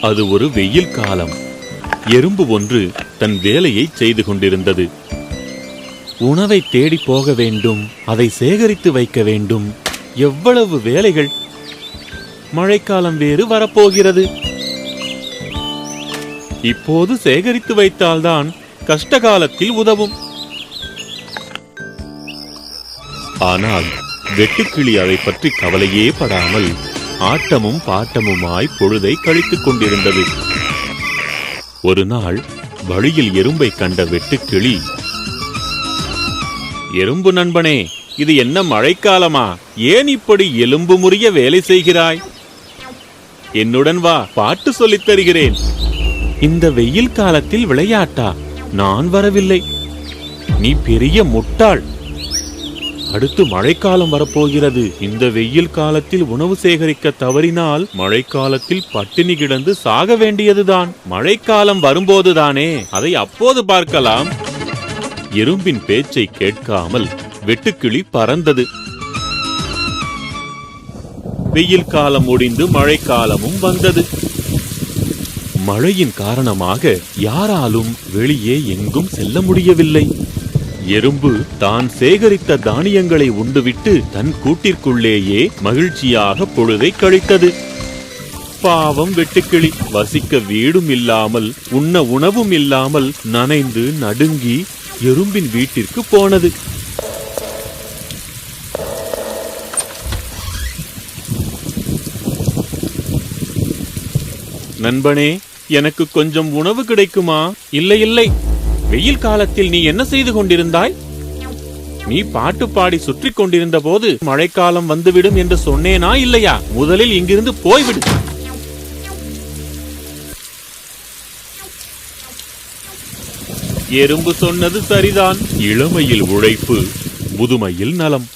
அது ஒரு வெயில் காலம். எறும்பு ஒன்று தன் வேலையை செய்து கொண்டிருந்தது. உணவை தேடி போக வேண்டும் அதை சேகரித்து வைக்க வேண்டும். எவ்வளவு வேலைகள்? மழைக்காலம் வேறு வரப்போகிறது. இப்போது சேகரித்து வைத்தால்தான் கஷ்டகாலத்தில் உதவும். ஆனால் வெட்டுக்கிளி அதை பற்றி கவலையே படாமல் ஆட்டமும் பாட்டமுமாய் பொழுதை கழித்துக் கொண்டிருந்தது. ஒரு நாள் வழியில் எறும்பை கண்ட வெட்டுக்கிளி எறும்பு நண்பனே இது என்ன மழைக்காலமா? ஏன் இப்படி எலும்பு முறிய வேலை செய்கிறாய்? என்னுடன் வா பாட்டு சொல்லித் தருகிறேன். இந்த வெயில் காலத்தில் விளையாட்டா? நான் வரவில்லை. நீ பெரிய முட்டாள். அடுத்து மழைக்காலம் வரப்போகிறது. இந்த வெயில் காலத்தில் உணவு சேகரிக்க தவறினால் மழைக்காலத்தில் பட்டினி கிடந்து சாக வேண்டியதுதான். மழைக்காலம் வரும்போதுதானே. அதை அப்போது பார்க்கலாம். எறும்பின் பேச்சை கேட்காமல் வெட்டுக்கிளி பறந்தது. வெயில் காலம் முடிந்து மழைக்காலமும் வந்தது. மழையின் காரணமாக யாராலும் வெளியே எங்கும் செல்ல முடியவில்லை. எறும்பு தான் சேகரித்த தானியங்களை உண்டுவிட்டு தன் கூட்டிற்குள்ளேயே மகிழ்ச்சியாக பொழுதை கழித்தது. பாவம் வெட்டுக்கிளி வசிக்க வீடும் இல்லாமல் உண்ண உணவும் இல்லாமல் நனைந்து நடுங்கி எறும்பின் வீட்டிற்கு போனது. நண்பனே எனக்கு கொஞ்சம் உணவு கிடைக்குமா? இல்லை இல்லை. வெயில் காலத்தில் நீ என்ன செய்து கொண்டிருந்தாய்? நீ பாட்டு பாடி சுற்றி கொண்டிருந்த போது மழைக்காலம் வந்துவிடும் என்று சொன்னேனா இல்லையா? முதலில் இங்கிருந்து போய்விடு. எறும்பு சொன்னது சரிதான். இளமையில் உழைப்பு முதுமையில் நலம்.